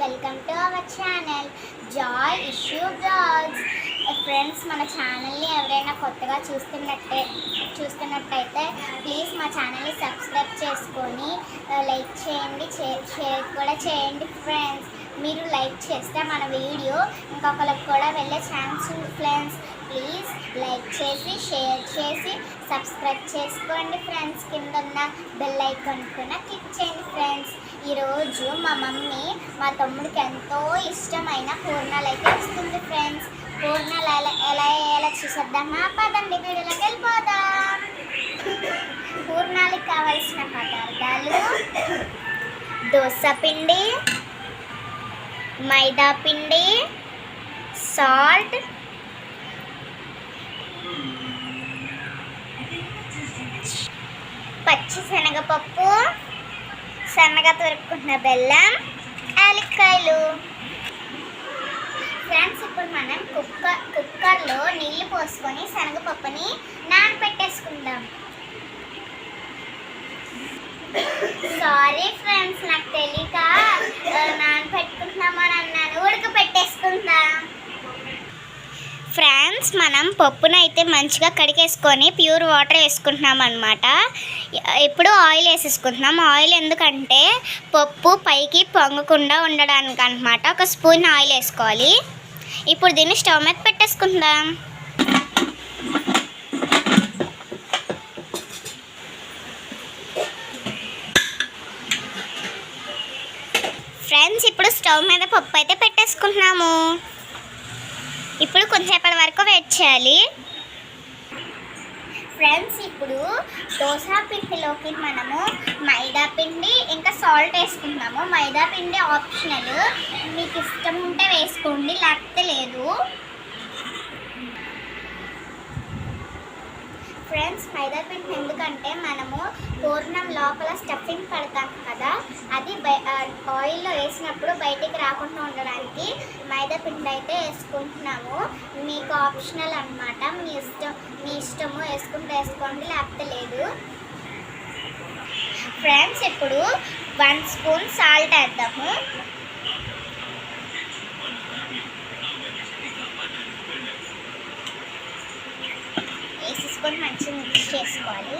Welcome to our channel. Joy issue blogs friends eh, మన ఛానల్ని ఎవరైనా కొత్తగా చూస్తున్నట్టే చూస్తున్నట్టయితే ప్లీజ్ మా ఛానల్ని సబ్స్క్రైబ్ చేసుకొని eh, లైక్ చేయండి. షేర్ కూడా చేయండి ఫ్రెండ్స్ మీరు లైక్ చేస్తే మన వీడియో ఇంకొకరికి కూడా వెళ్ళే ఛాన్స్ ఉంది ఫ్రెండ్స్ ప్లీజ్ లైక్ చేసి షేర్ చేసి సబ్స్క్రైబ్ చేసుకోండి ఫ్రెండ్స్ కింద ఉన్న బెల్ ఐకాన్ కూడా క్లిక్ చేయండి ఫ్రెండ్స్ ఈరోజు మా మమ్మీ మా తమ్ముడికి ఎంతో ఇష్టమైన పూర్ణాలు అయితే ఇస్తుంది ఫ్రెండ్స్ పూర్ణాలు ఎలా ఎలా ఎలా చూసేద్దామా? పదండి వీడియోలోకి వెళ్ళిపోదాం. పూర్ణాలకు కావలసిన పదార్థాలు. దోశ పిండి మైదా పిండి సాల్ట్ పచ్చి శనగపప్పు సన్నగా తొరుక్కున్న బెల్లం యాలక్కాయలు. ఫ్రెండ్స్ ఇప్పుడు మనం కుక్కర్ కుక్కర్లో నీళ్ళు పోసుకొని శనగపప్పుని నానబెట్టేసుకుందాం సారీ ఫ్రెండ్స్ నాకు తెలియక ఆ, నానబెట్టుకుంటున్నామని అన్నాను. ఉడకపెట్టేసుకుందాం. ఫ్రెండ్స్ మనం పప్పునైతే మంచిగా కడిగేసుకొని ప్యూర్ వాటర్ వేసుకుంటున్నాం అనమాట ఇప్పుడు ఆయిల్ వేసేసుకుంటున్నాం. ఆయిల్ ఎందుకంటే పప్పు పైకి పొంగకుండా ఉండడానికి అనమాట ఒక స్పూన్ ఆయిల్ వేసుకోవాలి. ఇప్పుడు దీన్ని స్టవ్ మీద పెట్టేసుకుందాం. ఫ్రెండ్స్ ఇప్పుడు స్టవ్ మీద పప్పు అయితే పెట్టేసుకుంటున్నాము. ఇప్పుడు కొంచెంసేపటి వరకు వెయిట్ చేయాలి. ఫ్రెండ్స్ ఇప్పుడు దోశ పిండిలోకి మనము మైదా పిండి ఇంకా సాల్ట్ వేసుకుంటున్నాము మైదా పిండి ఆప్షనల్. మీకు ఇష్టం ఉంటే వేసుకోండి లేకపోతే లేదు. ఫ్రెండ్స్ మైదా పిండి ఎందుకంటే మనము పూర్ణం లోపల స్టఫింగ్ పెడతాం కదా అది బై ఆయిల్లో వేసినప్పుడు బయటికి రాకుండా ఉండడానికి మైదా పిండి అయితే వేసుకుంటున్నాము. మీకు ఆప్షనల్ అన్నమాట మీ ఇష్టం మీ ఇష్టము వేసుకుంటే వేసుకోండి లేకపోతే లేదు. ఫ్రెండ్స్ ఇప్పుడు వన్ స్పూన్ సాల్ట్ వేద్దాము. తీసుకొని మంచిగా మిక్స్ చేసుకోవాలి.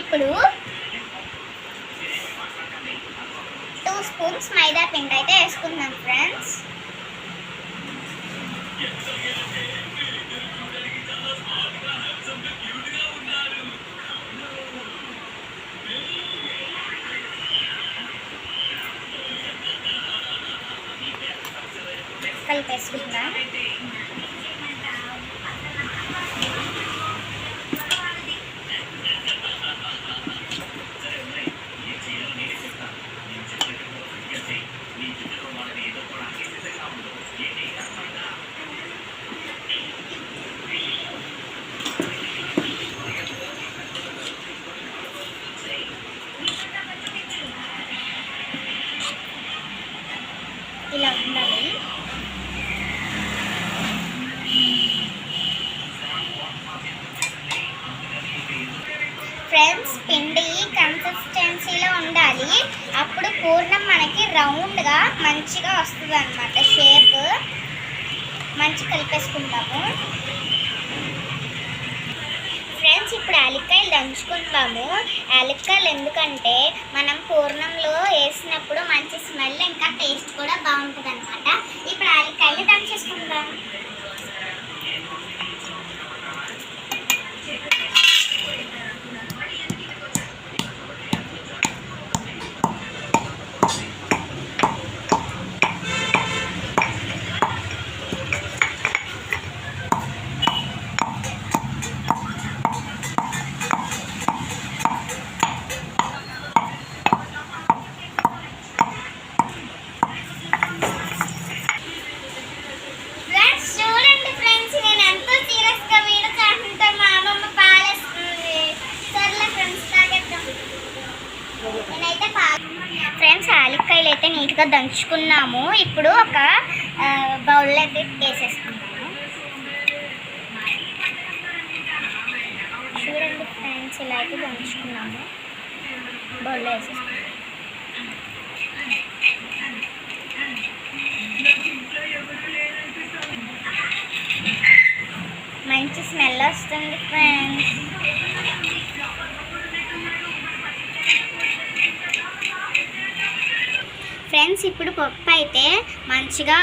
ఇప్పుడు టూ స్పూన్స్ మైదా పిండి అయితే వేసుకుందాం ఫ్రెండ్స్ కలిపేసుకుందాం ఇలా పూర్ణం మనకి రౌండ్గా మంచిగా వస్తుంది అనమాట షేప్ మంచి కలిపేసుకుంటాము ఫ్రెండ్స్ ఇప్పుడు యాలక్కాయలు దంచుకుందాము. యాలక్కాయలు ఎందుకంటే మనం పూర్ణంలో వేసినప్పుడు మంచి స్మెల్ ఇంకా టేస్ట్ కూడా బాగుంటుంది అనమాట ఇప్పుడు యాలక్కాయలు దంచేసుకుందాం. నీట్గా దంచుకున్నాము. ఇప్పుడు ఒక బౌల్ బౌల్లో వేసేసుకున్నాము చూడండి ఫ్రెండ్స్ ఇలా అయితే దంచుకున్నాము. బౌల్లో వేసేసుకున్నాము మంచి స్మెల్ వస్తుంది ఫ్రెండ్స్. ఫ్రెండ్స్ ఇప్పుడు పప్పు అయితే మంచిగా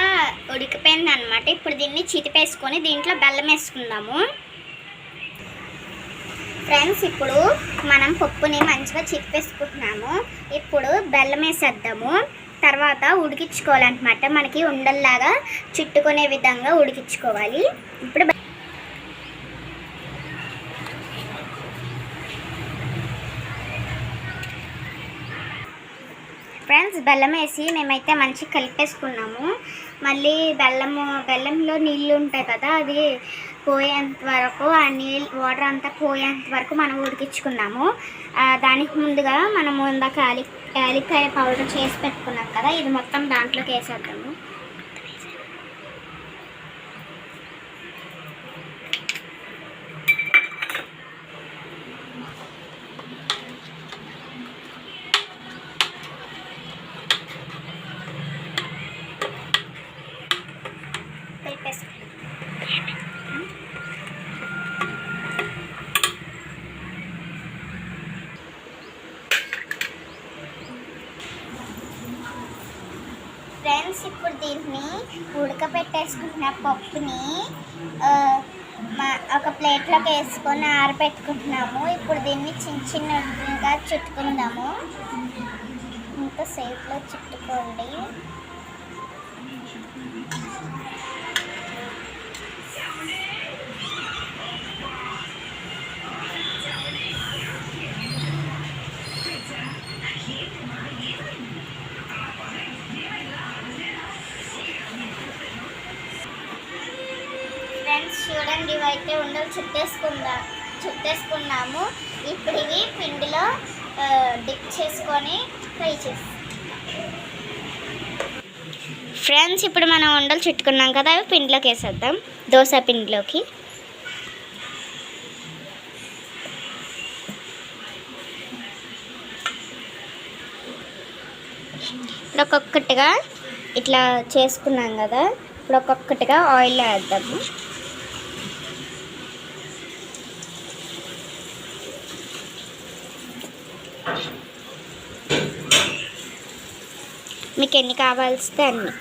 ఉడికిపోయింది అనమాట ఇప్పుడు దీన్ని చితిపేసుకొని దీంట్లో బెల్లం వేసుకుందాము. ఫ్రెండ్స్ ఇప్పుడు మనం పప్పుని మంచిగా చితిపేసుకుంటున్నాము. ఇప్పుడు బెల్లం వేసేద్దాము. తర్వాత ఉడికించుకోవాలన్నమాట. మనకి ఉండల్లాగా చుట్టుకునే విధంగా ఉడికించుకోవాలి. ఇప్పుడు ఫ్రెండ్స్ బెల్లం వేసి మేమైతే మంచిగా కలిపేసుకున్నాము. మళ్ళీ బెల్లము బెల్లంలో నీళ్ళు ఉంటాయి కదా అది పోయేంత వరకు ఆ నీళ్ళు వాటర్ అంతా పోయేంత వరకు మనం ఉడికించుకున్నాము. దానికి ముందుగా మనము ఇందాక యాలి యాలికాయ పౌడర్ చేసి పెట్టుకున్నాం కదా ఇది మొత్తం దాంట్లోకి వేసేద్దాము కలిపేసుకుందాం ఫ్రెండ్స్ ఇప్పుడు దీన్ని ఉడకపెట్టేసుకుంటున్న పప్పుని. మా- ఒక ప్లేట్లోకి వేసుకొని ఆరబెట్టుకుంటున్నాము ఇప్పుడు దీన్ని చిన్న చిన్నగా చుట్టుకుందాము. ఇంకా సేఫ్లో చుట్టుకోండి. ఫ్రెండ్స్ అయితే ఇవైతే ఉండలు చుట్టేసుకుందా చుట్టేసుకున్నాము. ఇప్పుడు ఇవి పిండిలో డిప్ చేసుకొని ఫ్రై చేసి. ఫ్రెండ్స్ ఇప్పుడు మనం ఉండలు చుట్టుకున్నాం కదా అవి పిండిలోకి వేసేద్దాం. దోశ పిండిలోకి. ఇప్పుడు ఒక్కొక్కటిగా ఇట్లా చేసుకున్నాం కదా ఇప్పుడు ఒక్కొక్కటిగా ఆయిల్ వేద్దాము. మీకు ఎన్ని కావాల్సితే అన్ని.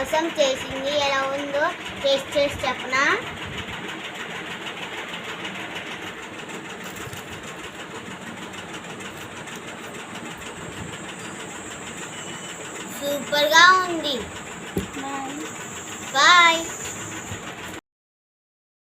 కోసం చేసింది. ఎలా ఉందో టేస్ట్ చేసి చెప్పనా? సూపర్గా ఉంది. బాయ్.